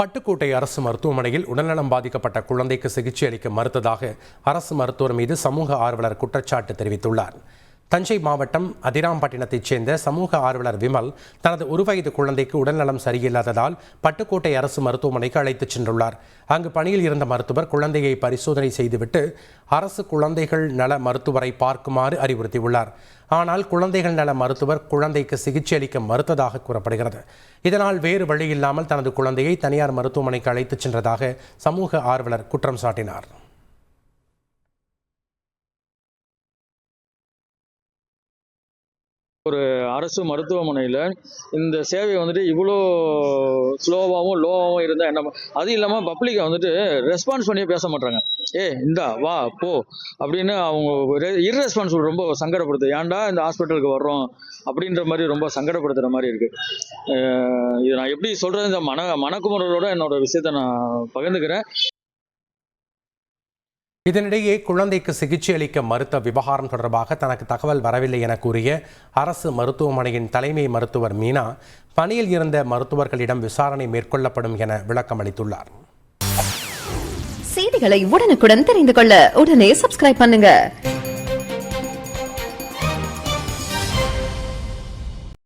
பட்டுக்கோட்டை அரசு மருத்துவமனையில் உடல்நலம் பாதிக்கப்பட்ட குழந்தைக்கு சிகிச்சை அளிக்க மறுத்ததாக அரசு மருத்துவர் மீது சமூக ஆர்வலர் குற்றச்சாட்டு தெரிவித்துள்ளார். தஞ்சை மாவட்டம் அதிராம்பட்டினத்தைச் சேர்ந்த சமூக ஆர்வலர் விமல் தனது ஒரு வயது குழந்தைக்கு உடல்நலம் சரியில்லாததால் பட்டுக்கோட்டை அரசு மருத்துவமனைக்கு அழைத்துச் சென்றுள்ளார். அங்கு பணியில் இருந்த மருத்துவர் குழந்தையை பரிசோதனை செய்துவிட்டு அரசு குழந்தைகள் நல மருத்துவரை பார்க்குமாறு அறிவுறுத்தியுள்ளார். ஆனால் குழந்தைகள் நல மருத்துவர் குழந்தைக்கு சிகிச்சை அளிக்க மறுத்ததாக கூறப்படுகிறது. இதனால் வேறு வழியில்லாமல் தனது குழந்தையை தனியார் மருத்துவமனைக்கு அழைத்துச் சென்றதாக சமூக ஆர்வலர் குற்றம் சாட்டினார். ஒரு அரசு மருத்துவமனையில் இந்த சேவை வந்துட்டு இவ்வளோ ஸ்லோவாகவும் லோவாகவும் இருந்தால் என்ன அதுவும் அது இல்லாமல் பப்ளிக்கை வந்துட்டு ரெஸ்பான்ஸ் பண்ணியே பேச மாட்டாங்க ஏ இந்தா வா போ அப்படின்னு அவங்க இர்ரெஸ்பான்சிபிள் ரொம்ப சங்கடப்படுது. ஏன்டா இந்த ஹாஸ்பிட்டலுக்கு வர்றோம்? அப்படின்ற மாதிரி ரொம்ப சங்கடப்படுத்துகிற மாதிரி இருக்குது இது நான் எப்படி சொல்கிறது இந்த மன மனக்குமுறலோட என்னோட விஷயத்தை நான் பகிர்ந்துக்கிறேன். இதனிடையே குழந்தைக்கு சிகிச்சை அளிக்க மறுத்த விவகாரம் தொடர்பாக தனக்கு தகவல் வரவில்லை என கூறிய அரசு மருத்துவமனையின் தலைமை மருத்துவர் மீனா பணியில் இருந்த மருத்துவர்களிடம் விசாரணை மேற்கொள்ளப்படும் என விளக்கம் அளித்துள்ளார். செய்திகளை உடனுக்குடன் தெரிந்து கொள்ள உடனே சப்ஸ்கிரைப் பண்ணுங்க.